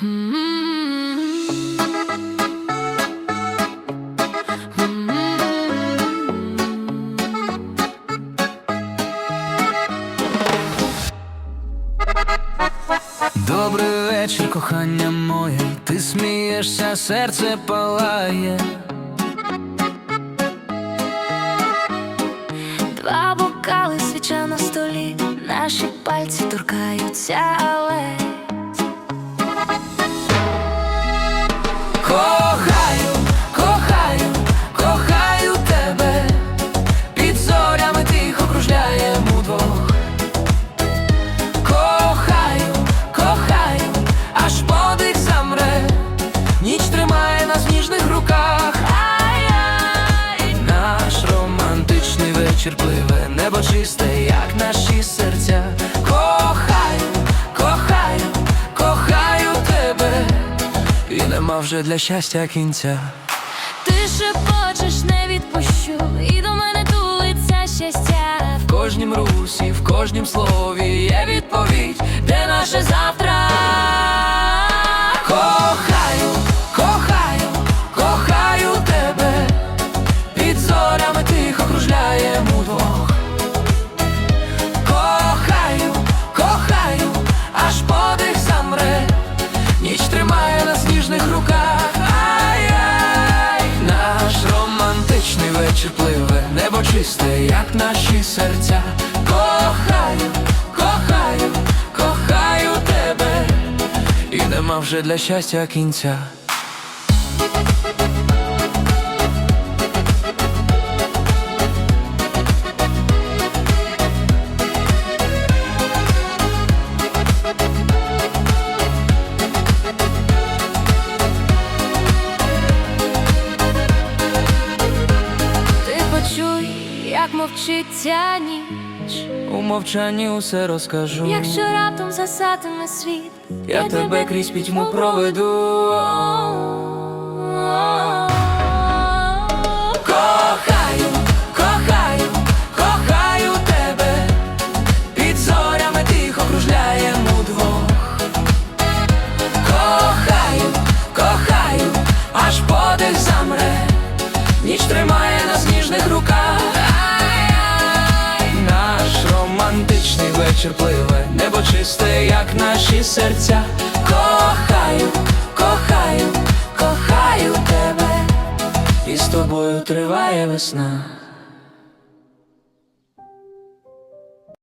Добрий вечір, кохання моє, ти смієшся, серце палає. Два бокали, свіча на столі, наші пальці торкаються, але Тебе, під зорями тихо кружляємо двох. Кохаю, кохаю, аж подих замре, ніч тримає нас в руках. Наш романтичний вечір пливе, небо чисте, нема вже для щастя кінця. ти шепочеш, не відпущу, і до мене тулиться щастя. В кожнім русі, в кожнім слові є відповідь, де наше завтра. Чисте, як наші серця. Кохаю, кохаю, кохаю тебе, і нема вже для щастя кінця. Почуй, як мовчить ця ніч. У мовчанні усе розкажу. Якщо раптом засатиме світ, Я тебе крізь пітьму проведу. Кохаю, кохаю, кохаю тебе, під зорями тихо кружляємо удвох. Кохаю, кохаю, аж подих замре, ніч тримає нас в ніжних руках. Вечір пливе, небо чисте, як наші серця. Кохаю, кохаю, кохаю тебе, і з тобою триває весна.